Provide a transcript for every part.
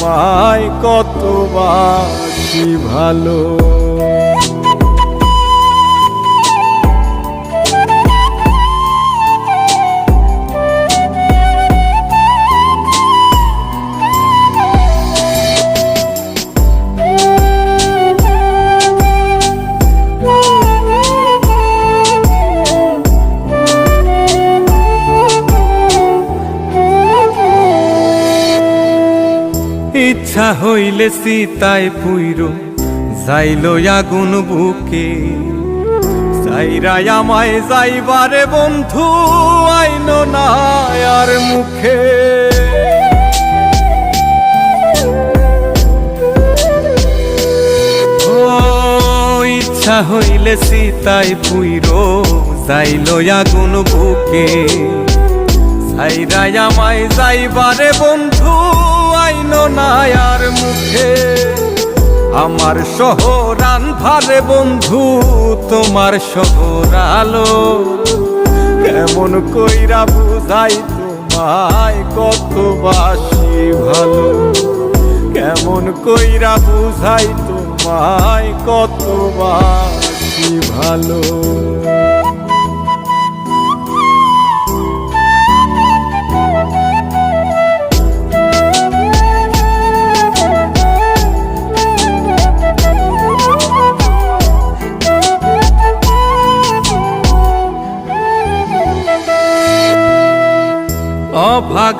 তোমায় কত বাসি ভালো ইচ্ছা হইলে সীতায় পুইর, যাইল আগুন বুকে। সাইরাই আমায় যাইবারে বন্ধু, আইন না আর মুখে। ইচ্ছা হইলে সীতায় পুইর, যাইল আগুন বুকে। সাইরাই আমায় যাইবারে বন্ধু আইন নায়ার মুখে। আমার শহর আন্ধারে বন্ধু, তোমার শহর আলো। কেমন কইরা বুঝাই তোমায় কত বাসি ভালো। কেমন কইরা বুঝাই তোমায় কত বাসি ভালো।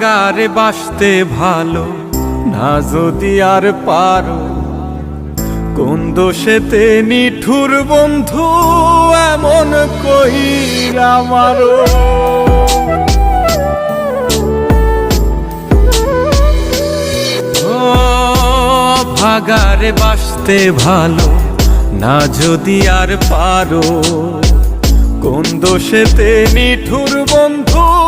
অভাগারে বাসতে ভালো, না যদি আর পারো। কোন দোষেতে নিঠুর বন্ধু, এমন কই আমারও। ভাগারে বাসতে ভালো, না যদি আর পারো। কোন দোষেতে নিঠুর বন্ধু